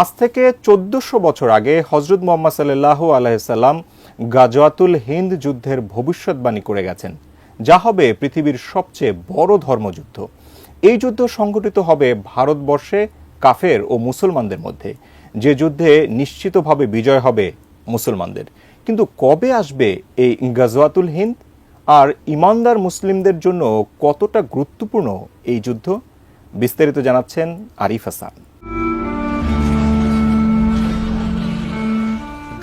আজ থেকে চোদ্দশো বছর আগে হজরত মোহাম্মদ সাল্লাহ আলাইসাল্লাম গাজওয়াতুল হিন্দ যুদ্ধের ভবিষ্যৎবাণী করে গেছেন। যা হবে পৃথিবীর সবচেয়ে বড় ধর্মযুদ্ধ। এই যুদ্ধ সংঘটিত হবে ভারতবর্ষে, কাফের ও মুসলমানদের মধ্যে। যে যুদ্ধে নিশ্চিতভাবে বিজয় হবে মুসলমানদের। কিন্তু কবে আসবে এই গাজওয়াতুল হিন্দ? আর ইমানদার মুসলিমদের জন্য কতটা গুরুত্বপূর্ণ এই যুদ্ধ? বিস্তারিত জানাচ্ছেন আরিফ হাসান।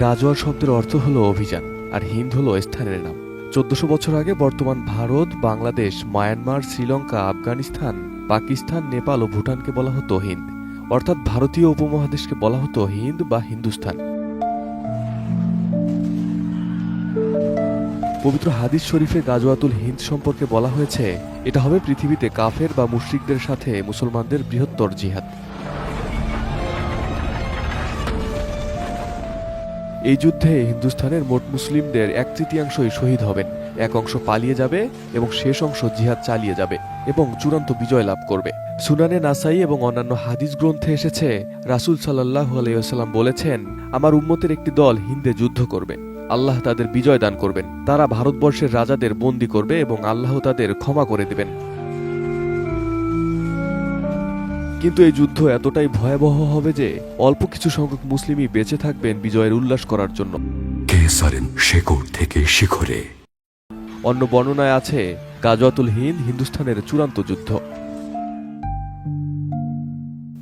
গাজোয়ার শব্দের অর্থ হলো অভিযান, আর হিন্দ হলো স্থানের নাম। চোদ্দশো বছর আগে বর্তমান ভারত, বাংলাদেশ, মায়ানমার, শ্রীলঙ্কা, আফগানিস্তান, পাকিস্তান, নেপাল ও ভুটানকে বলা হতো হিন্দ। অর্থাৎ ভারতীয় উপমহাদেশকে বলা হতো হিন্দ বা হিন্দুস্তান। পবিত্র হাদিস শরীফে গাজওয়াতুল হিন্দ সম্পর্কে বলা হয়েছে, এটা হবে পৃথিবীতে কাফের বা মুশরিকদের সাথে মুসলমানদের বৃহত্তর জিহাদ। এই যুদ্ধে হিন্দুস্থানের মোট মুসলিমদের এক তৃতীয়াংশই শহীদ হবেন। এক অংশ পালিয়ে যাবে এবং শেষ অংশ জিহাদ চালিয়ে যাবে এবং চূড়ান্ত বিজয় লাভ করবে। সুনানে নাসাই এবং অন্যান্য হাদিস গ্রন্থে এসেছে, রাসুল সাল্লাহ আলাইসাল্লাম বলেছেন, আমার উম্মতের একটি দল হিন্দে যুদ্ধ করবে। আল্লাহ তাদের বিজয় দান করবেন। তারা ভারতবর্ষের রাজাদের বন্দী করবে এবং আল্লাহ তাদের ক্ষমা করে দেবেন। কিন্তু এই যুদ্ধ এতটাই ভয়াবহ হবে যে অল্প কিছু সংখ্যক মুসলিমই বেঁচে থাকবেন বিজয়ের উল্লাস করার জন্য। কেসারেন শেকড় থেকে শিখরে। অন্য বর্ণনায় আছে গাজওয়াতুল হিন্দ হিন্দুস্থানের চূড়ান্ত যুদ্ধ।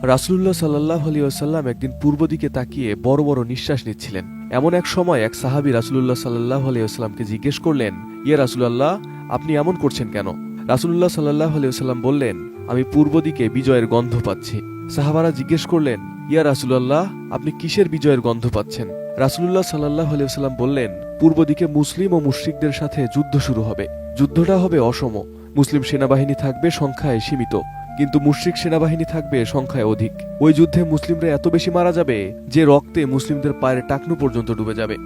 রাসুল্লাহ সাল্লাহ আলী আসাল্লাম একদিন পূর্ব দিকে তাকিয়ে বড় বড় নিঃশ্বাস নিচ্ছিলেন। এমন এক সময় এক সাহাবি রাসুল্লাহ সাল্লাহ আলী আসসালামকে জিজ্ঞেস করলেন ইয়ে রাসুলাল্লাহ আপনি এমন করছেন কেন? রাসুল্লাহ সাল্লাহ আলী আসাল্লাম বললেন আমি পূর্ব দিকে বিজয়ের গন্ধ পাচ্ছি। সাহাবারা জিজ্ঞেস করলেন, ইয়া রাসুলাল্লাহ, আপনি কিসের বিজয়ের গন্ধ পাচ্ছেন? রাসুল্লাহ সাল্লাহ আলিয়াল্লাম বললেন, পূর্ব দিকে মুসলিম ও মুশ্রিকদের সাথে যুদ্ধ শুরু হবে। যুদ্ধটা হবে অসম। মুসলিম সেনাবাহিনী থাকবে সংখ্যায় সীমিত, কিন্তু মুশ্রিক সেনাবাহিনী থাকবে সংখ্যায় অধিক। ওই যুদ্ধে মুসলিমরা এত বেশি মারা যাবে যে রক্তে মুসলিমদের পায়ের টাকনু পর্যন্ত ডুবে যাবে।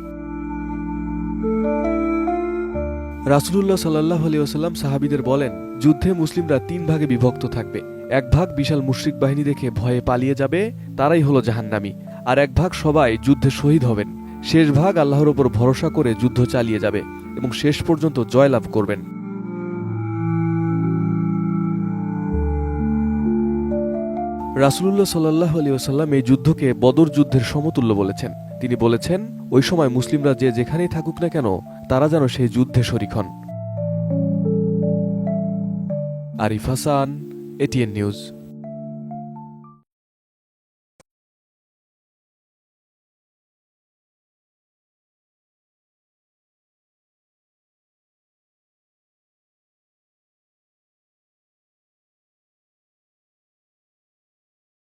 রাসুলুল্লাহ সাল্লাহ আলিয়াল্লাম সাহাবিদের বলেন, যুদ্ধে মুসলিমরা তিন ভাগে বিভক্ত থাকবে। এক ভাগ বিশাল মুশ্রিক বাহিনী দেখে ভয়ে পালিয়ে যাবে, তারাই হলো জাহান্নামি। আর এক ভাগ সবাই যুদ্ধে শহীদ হবেন। শেষ ভাগ আল্লাহর ওপর ভরসা করে যুদ্ধ চালিয়ে যাবে এবং শেষ পর্যন্ত জয়লাভ করবেন। রাসুলুল্লাহ সাল্লাহ আলী ওসাল্লাম এই যুদ্ধকে বদর যুদ্ধের সমতুল্য বলেছেন। তিনি বলেছেন, ওই সময় মুসলিমরা যে যেখানেই থাকুক না কেন, তারা যেন সেই যুদ্ধে শরিক হন। আরিফ হাসান এটিএন নিউজ।